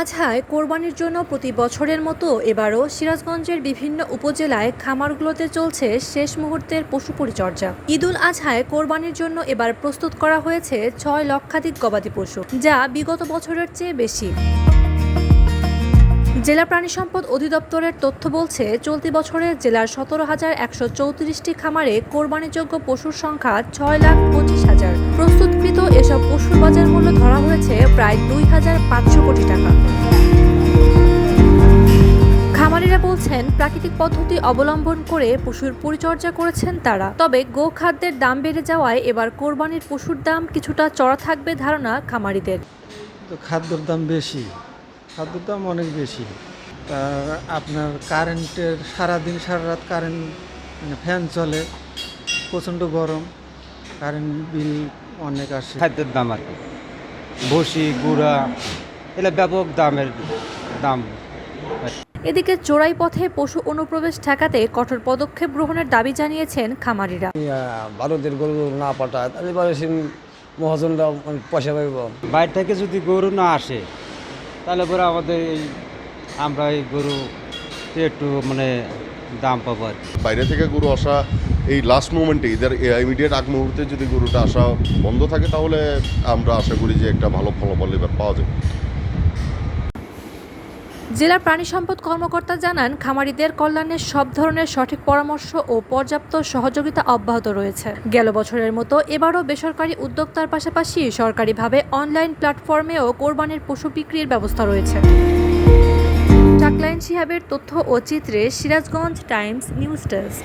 আজহায় কোরবানির জন্য প্রতি বছরের মতো এবারও সিরাজগঞ্জের বিভিন্ন উপজেলায় খামারগুলোতে চলছে শেষ মুহূর্তের পশু পরিচর্যা। ঈদুল আজহায় কোরবানির জন্য এবার প্রস্তুত করা হয়েছে ছয় লক্ষাধিক গবাদি পশু, যা বিগত বছরের চেয়ে বেশি। জেলা প্রাণী সম্পদ অধিদপ্তরের তথ্য বলছে, চলতি বছরে জেলার সতেরো হাজার একশো চৌত্রিশটি খামারে কোরবানিযোগ্য পশুর সংখ্যা ছয় লাখ পঁচিশ হাজার। প্রস্তুতকৃত এসব পশুর বাজার মূল্য ধরা হয়েছে প্রায় দুই হাজার পাঁচশো কোটি টাকা। খামারিরা বলছেন, প্রাকৃতিক পদ্ধতি অবলম্বন করে পশুর পরিচর্যা করেছেন তারা। তবে গো খাদ্যের দাম বেড়ে যাওয়ায় এবার কোরবানির পশুর দাম কিছুটা চড়া থাকবে ধারণা খামারিদের। খাদ্যর দাম বেশি। খাদ্যর দাম অনেক বেশি। তার আপনার কারেন্টের সারাদিন সারা রাত কারেন্ট মানে ফ্যান চলে প্রচণ্ড গরম কারেন্ট বিল অনেক আসে। খাদ্যের দাম আর কি। ভুসি গুঁড়া এগুলো ব্যাপক দামের দাম। এদিকে চোরাই পথে পশু অনুপ্রবেশ ঠেকাতে কঠোর পদক্ষেপ গ্রহণের দাবি জানিয়েছেন খামারিরা। ভারতের গরু না পাঠায় তাহলে মহাজনরা মানে পয়সা পাইব। বাইরে থেকে যদি গরু না আসে তাহলে পরে আমাদের এই আমরা এই গরু একটু মানে দাম পাবো আর বাইরে থেকে গরু আসা, এই লাস্ট মোমেন্টে এদের ইমিডিয়েট আগ মুহূর্তে যদি গরুটা আসা বন্ধ থাকে, তাহলে আমরা আশা করি যে একটা ভালো ফলাফল এবার পাওয়া যাবে। জেলা প্রাণী সম্পদ কর্মকর্তা জানান, খামারিদের কল্যাণে সব ধরনের সঠিক পরামর্শ ও পর্যাপ্ত সহযোগিতা অব্যাহত রয়েছে। গেল বছরের মতো এবারও বেসরকারি উদ্যোক্তার পাশাপাশি সরকারিভাবে অনলাইন প্ল্যাটফর্মেও কোরবানির পশু বিক্রির ব্যবস্থা রয়েছে। চাকলাইন শিহাবের তথ্য ও চিত্রে সিরাজগঞ্জ টাইমস নিউজ ডেস্ক।